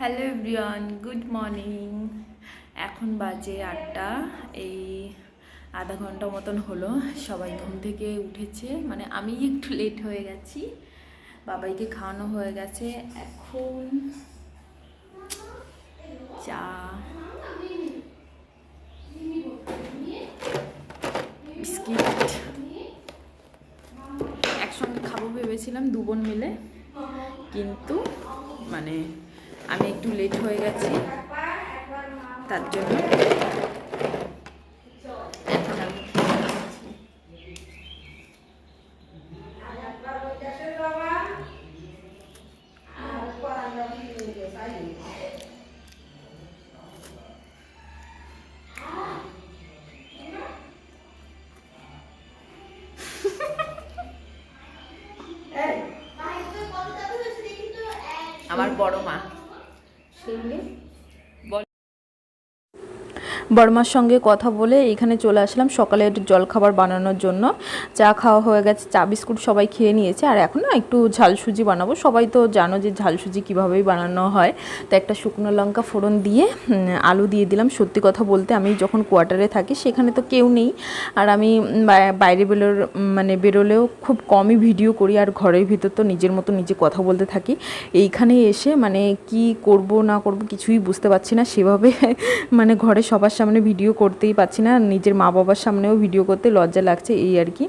Hello everyone, good morning. এখন বাজে আটটা, এই আধা ঘণ্টা মতন হলো, সবাই ঘুম থেকে উঠেছে। মানে আমি একটু লেট হয়ে গেছি, বাবাইকে খাওয়ানো হয়ে গেছে। এখন চা। বিস্কিট। একসঙ্গে খাব ভেবেছিলাম দু বোন মিলে। কিন্তু মানে আমি একটু লেট হয়ে গেছি তার জন্য এখন আমি আমার বড় মা। বল বড়মার সঙ্গে কথা বলে এখানে চলে আসলাম সকালের জলখাবার বানানোর জন্য। চা খাওয়া হয়ে গেছে, চা বিস্কুট সবাই খেয়ে নিয়েছে। আর এখন না একটু ঝাল সুজি বানাবো। সবাই তো জানো যে ঝাল সুজি কীভাবেই বানানো হয়। তো একটা শুকনো লঙ্কা ফোড়ন দিয়ে আলু দিয়ে দিলাম। সত্যি কথা বলতে আমি যখন কোয়ার্টারে থাকি সেখানে তো কেউ নেই। আর আমি বাইরে বেরোর মানে বেরোলেও খুব কমই ভিডিও করি। আর ঘরের ভিতর তো নিজের মতো নিজে কথা বলতে থাকি। এইখানে এসে মানে কি করব না করব কিছুই বুঝতে পারছি না। সেভাবে মানে ঘরে সবার সামনে ভিডিও করতেই পারছি না, নিজের মা বাবার সামনেও ভিডিও করতে লজ্জা লাগছে এই আর কি।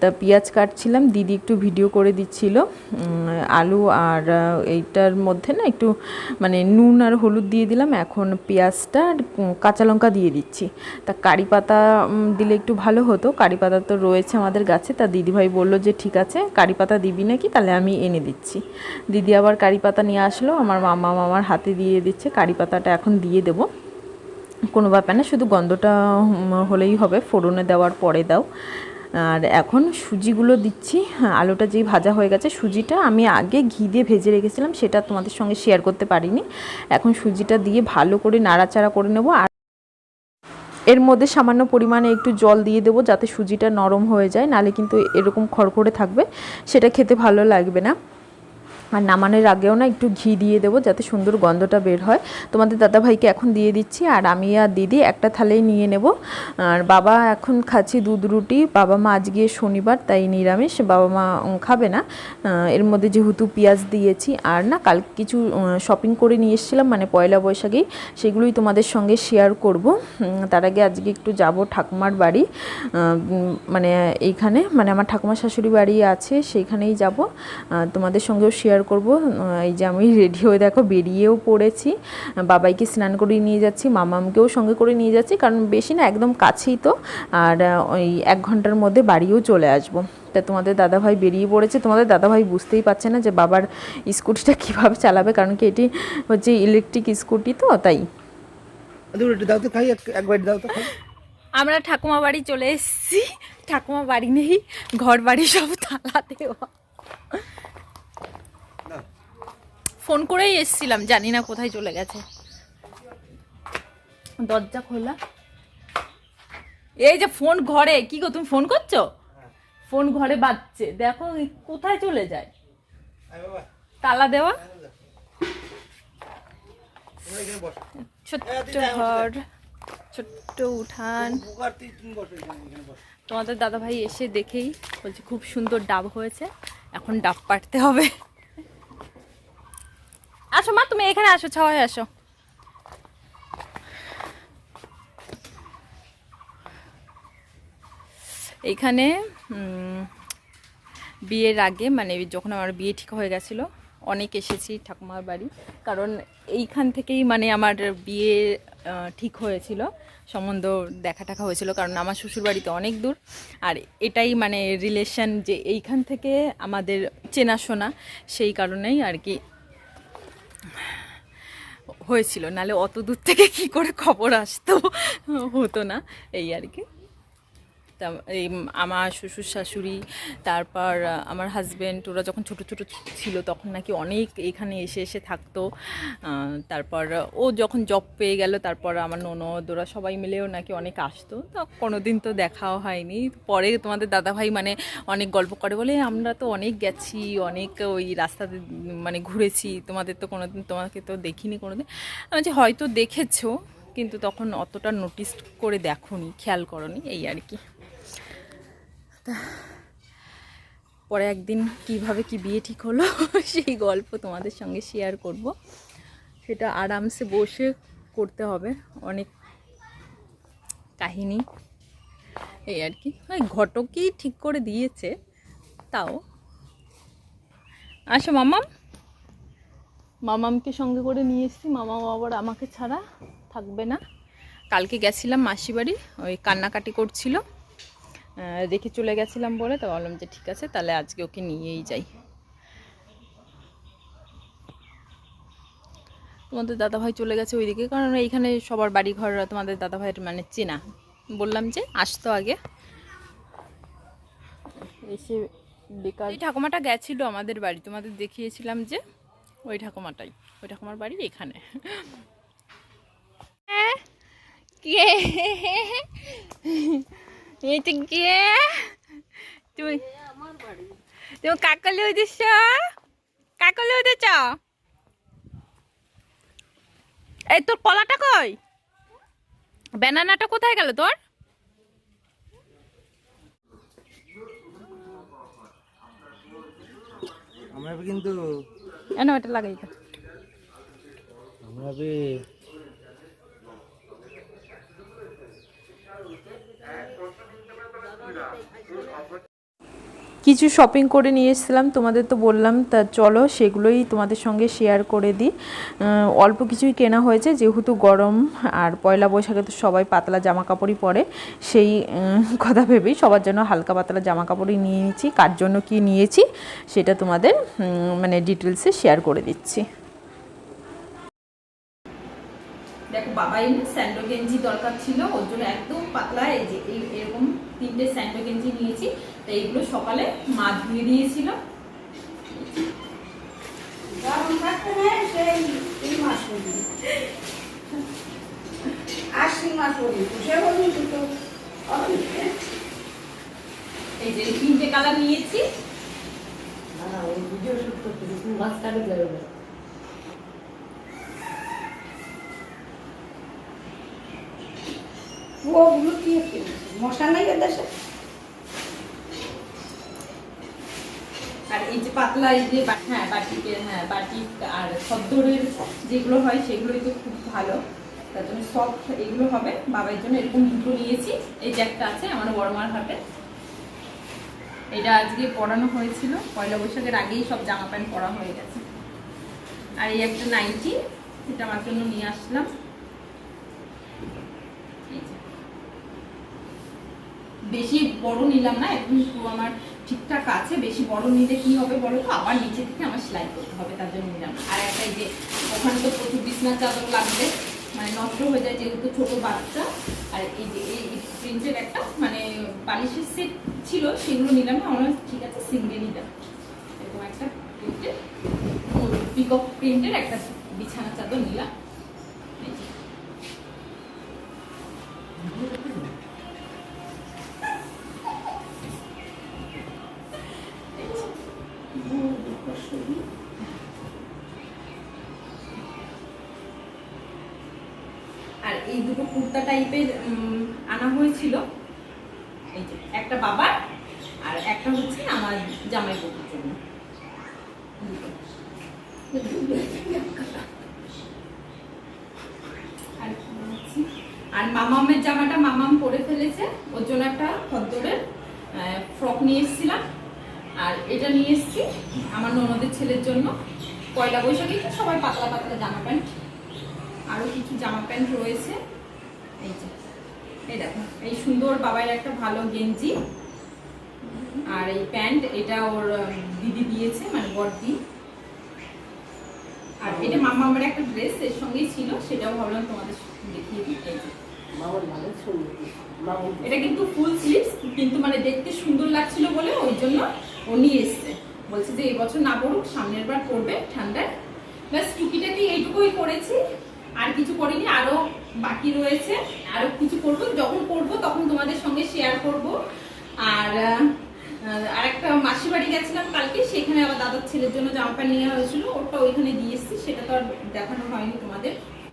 তা পেঁয়াজ কাটছিলাম, দিদি একটু ভিডিও করে দিচ্ছিল। আলু আর এইটার মধ্যে না একটু মানে নুন আর হলুদ দিয়ে দিলাম, এখন পেঁয়াজটা আর কাঁচা লঙ্কা দিয়ে দিচ্ছি। তা কারি পাতা দিলে একটু ভালো হতো, কারি পাতা তো রয়েছে আমাদের গাছে, তা দিদিভাই বলল যে ঠিক আছে, কারি পাতা দিবি নাকি, তাহলে আমি এনে দিচ্ছি। দিদি আবার কারি পাতা নিয়ে আসলো, আমার মামা মামার হাতে দিয়ে দিচ্ছে, কারি পাতাটা এখন দিয়ে দেবো। কোনো ব্যাপার না, শুধু গন্ধটা হলেই হবে। ফোড়নে দেওয়ার পরে দাও। আর এখন সুজিগুলো দিচ্ছি। আলুটা যেই ভাজা হয়ে গেছে, সুজিটা আমি আগে ঘি দিয়ে ভেজে রেখেছিলাম, সেটা তোমাদের সঙ্গে শেয়ার করতে পারিনি। এখন সুজিটা দিয়ে ভালো করে নাড়াচাড়া করে নেব। আর এর মধ্যে সামান্য পরিমাণে একটু জল দিয়ে দেবো, যাতে সুজিটা নরম হয়ে যায়, নালে কিন্তু এরকম খড়খড়ে থাকবে, সেটা খেতে ভালো লাগবে না। আর নামানোর আগেও না একটু ঘি দিয়ে দেবো যাতে সুন্দর গন্ধটা বের হয়। তোমাদের দাদাভাইকে এখন দিয়ে দিচ্ছি আর আমি আর দিদি একটা থালেই নিয়ে নেব। আর বাবা এখন খাচ্ছি দুধ রুটি, বাবা মা আজকে শনিবার তাই নিরামিষ, বাবা মা খাবে না। এর মধ্যে যেহেতু পেঁয়াজ দিয়েছি আর না কাল কিছু শপিং করে নিয়ে এসেছিলাম মানে পয়লা বৈশাখেই সেগুলোই তোমাদের সঙ্গে শেয়ার করব। তার আগে আজকে একটু যাব ঠাকুমার বাড়ি মানে এইখানে মানে আমার ঠাকুমার শাশুড়ি বাড়ি আছে, সেইখানেই যাব। তোমাদের সঙ্গেও শেয়ার করব। এই যে আমি রেডি হয়ে দেখো বেরিয়েও পড়েছি। বাবাইকে স্নান করে নিয়ে যাচ্ছি মামামকেও সঙ্গে করে নিয়ে যাচ্ছি কারণ বেশি না একদম কাছেই তো। আর ওই এক ঘণ্টার মধ্যে বাড়িও চলে আসব। তা তোমাদের দাদাভাই বেরিয়ে পড়েছে। তোমাদের দাদাভাই বুঝতেই পারছে না যে বাবার স্কুটিটা কীভাবে চালাবে কারণ কি এটি হচ্ছে ইলেকট্রিক স্কুটি তো তাই। দুটো দাও তো খাই এক- এক দাও আমরা ঠাকুমা বাড়ি চলে এসেছি। ঠাকুমা বাড়ি নেই ঘর বাড়ি সব তালা দেওয়া। ফোন করেই এসেছিলাম জানি না কোথায় চলে গেছে। দরজা খোলা। এই যে ফোন ঘরে কি গো তুমি ফোন করছ? ফোন ঘরে বাজছে দেখো কোথায় চলে যায়। তালা দেওয়া। ছোট্ট ঘর ছোট্ট উঠান। বুকার তুই তুমি বসো এখানে এখানে বসো। তোমাদের দাদাভাই এসে দেখেই বলছে খুব সুন্দর ডাব হয়েছে এখন ডাব পাড়তে হবে। আসো মা, তুমি এখানে আসো, ছাওয়ায় আসো। এইখানে বিয়ের আগে মানে যখন আমার বিয়ে ঠিক হয়ে গেছিল, অনেক এসেছি ঠাকুমার বাড়ি। কারণ এইখান থেকেই মানে আমার বিয়ে ঠিক হয়েছিল। সম্বন্ধ দেখা টাকা হয়েছিল, কারণ আমার শ্বশুর বাড়িতে অনেক দূর। আর এটাই মানে রিলেশন যে এইখান থেকে আমাদের চেনাশোনা, সেই কারণেই আর কি হয়েছিল নালে অত দূর থেকে কি করে খবর আসতো? হতো না এই আর কি। আমার শ্বশুর শাশুড়ি তারপর আমার হাজব্যান্ড ওরা যখন ছোট ছোট ছিল তখন নাকি অনেক এখানে এসে এসে থাকতো। তারপর ও যখন জব পেয়ে গেল তারপর আমার ননদ ওরা সবাই মিলেও নাকি অনেক আসতো। তো কোনোদিন তো দেখাও হয়নি। পরে তোমাদের দাদাভাই মানে অনেক গল্প করে বলে আমরা তো অনেক গেছি অনেক ওই রাস্তাতে মানে ঘুরেছি তোমাদের তো কোনোদিন তোমাকে তো দেখিনি কোনোদিন। আমি বলছি, হয়তো দেখেছ কিন্তু তখন অতটা নোটিস করে দেখোনি খেয়াল করনি। এই আর কি। পরে একদিন কীভাবে কি বিয়ে ঠিক হলো, সেই গল্প তোমাদের সঙ্গে শেয়ার করব। সেটা আরামসে বসে করতে হবে, অনেক কাহিনী। এই আর কি ঘটকই ঠিক করে দিয়েছে, তাও। আসো মামাম। মামামকে সঙ্গে করে নিয়ে এসেছি মামাম আবার আমাকে ছাড়া থাকবে না। কালকে গেছিলাম মাসি বাড়ি, ওই কান্নাকাটি করছিল। রেখে চলে গেছিলাম বলে তো বললাম যে ঠিক আছে তাহলে আজকে ওকে নিয়েই যাই। তোমাদের দাদাভাই চলে গেছে ওইদিকে কারণ এইখানে সবার বাড়ি ঘর তোমাদের দাদাভাইয়ের মানে চেনা। বললাম যে আসতো আগে। এসে বেকার এই ঠাকুমাটা গেছিল আমাদের বাড়ি তোমাদের দেখিয়েছিলাম যে ওই ঠাকুমাটাই ওই ঠাকুমার বাড়ি এখানে। কে? এটা কে তুমি তুমি কাকলি হইতেছ কাকলি হইতেছ এই তোর কলাটা কই? ব্যানানাটা কোথায় গেল তোর? আমরা কিন্তু এটা লাগাই আমরা কিছু শপিং করে নিয়ে এসেছিলাম, তোমাদের তো বললাম, তা চলো সেগুলোই তোমাদের সঙ্গে শেয়ার করে দিই। অল্প কিছুই কেনা হয়েছে, যেহেতু গরম আর পয়লা বৈশাখে তো সবাই পাতলা জামা কাপড়ই পরে, সেই কথা ভেবেই সবার জন্য হালকা পাতলা জামা কাপড়ই নিয়ে নিচ্ছি কার জন্য কি নিয়েছি, সেটা তোমাদের মানে ডিটেলসে শেয়ার করে দিচ্ছি দেখো বাবা এমনি স্যান্ডো গেঞ্জি দরকার ছিল ওর জন্য একদম পাতলা এই যে এরকম তিনটে স্যান্ডো গেঞ্জি নিয়েছি তো এইগুলো সকালে মা ধুয়ে দিয়েছিল। তো না। এই যে তিনটে কালার নিয়েছি দাঁড়াও, ওই ভিডিও শুট করতে দিই, তুমি মাছ কাটে বেরোবে। ওগুলো কি? মশা নাই দেশে? আর এই যে পাতলা এই যে হ্যাঁ বাটিকে হ্যাঁ বাটি আর সদ্দরের যেগুলো হয় সেগুলোই তো খুব ভালো। তার জন্য সফট এগুলো হবে। বাবার জন্য এরকম দুটো নিয়েছি। এই যে একটা আছে, আমার বড় মার এটা আজকে পরানো হয়েছিল। পয়লা বৈশাখের আগেই সব জামা প্যান্ট পরা হয়ে গেছে। আর এই একটা নাইটি, এটা আমার জন্য নিয়ে আসলাম এই যে। বেশি বড় নিলাম না, একদম পুরো আমার ঠিকঠাক আছে, বেশি বড় নিলে কি হবে বলো তো? আবার নিচে থেকে আমার সেলাই করতে হবে, তার জন্য নিলাম। আর একটা যে, ওখানে তো প্রচুর বিছনার চাদর লাগবে মানে নষ্ট হয়ে যায় যেহেতু ছোট বাচ্চা। আর এই যে, এই প্রিন্টের একটা মানে বালিশের সেট ছিল, সেগুলো নিলাম না, আমার ঠিক আছে সিঙ্গেল নিলাম। এরকম একটা প্রিন্টের পিকক প্রিন্টের একটা বিছানা চাদর নিলাম। আর এই দুটো কুর্তা টাইপের আনা হয়েছিল। এই যে, একটা বাবার আর একটা হচ্ছে আমার জামাই বউর জন্য। আর মামামের জামাটা মামাম পরে ফেলেছে। ওর জন্য একটা খদ্দরের ফ্রক নিয়ে এসেছিলাম। আর এটা নিয়ে এসেছি আমার ননদের ছেলের জন্য। পয়লা বৈশাখে সবাই পাতলা পাতলা জামা প্যান্ট আরও কিছু জামা প্যান্ট রয়েছে। এই যে এই দেখো এই সুন্দর বাবার একটা ভালো গেঞ্জি। আর এই প্যান্ট এটা ওর দিদি দিয়েছে মানে বড়দি। আর এটা মামা আমার একটা ড্রেস এর সঙ্গেই ছিল সেটাও ভাবলাম তোমাদের দেখিয়ে মামন এটা কিন্তু ফুল স্লিভস কিন্তু মানে দেখতে সুন্দর লাগছিল বলে ওই জন্য ও নিয়ে এসছে। বলছে যে এই বছর না পড়ুক সামনের বার পড়বে ঠান্ডায়। ব্যাস টুকিটাকি এইটুকুই করেছি। আর কিছু করিনি, আরও বাকি রয়েছে। আরও কিছু করব। যখন করব, তখন তোমাদের সঙ্গে শেয়ার করব। আর আর একটা মাসি বাড়ি গেছিলাম কালকে, সেখানে আবার দাদার ছেলের জন্য জামা প্যান্ট নেওয়া হয়েছিল। ওটা ওইখানে দিয়ে এসেছি, সেটা তো আর দেখানো হয়নি তোমাদের।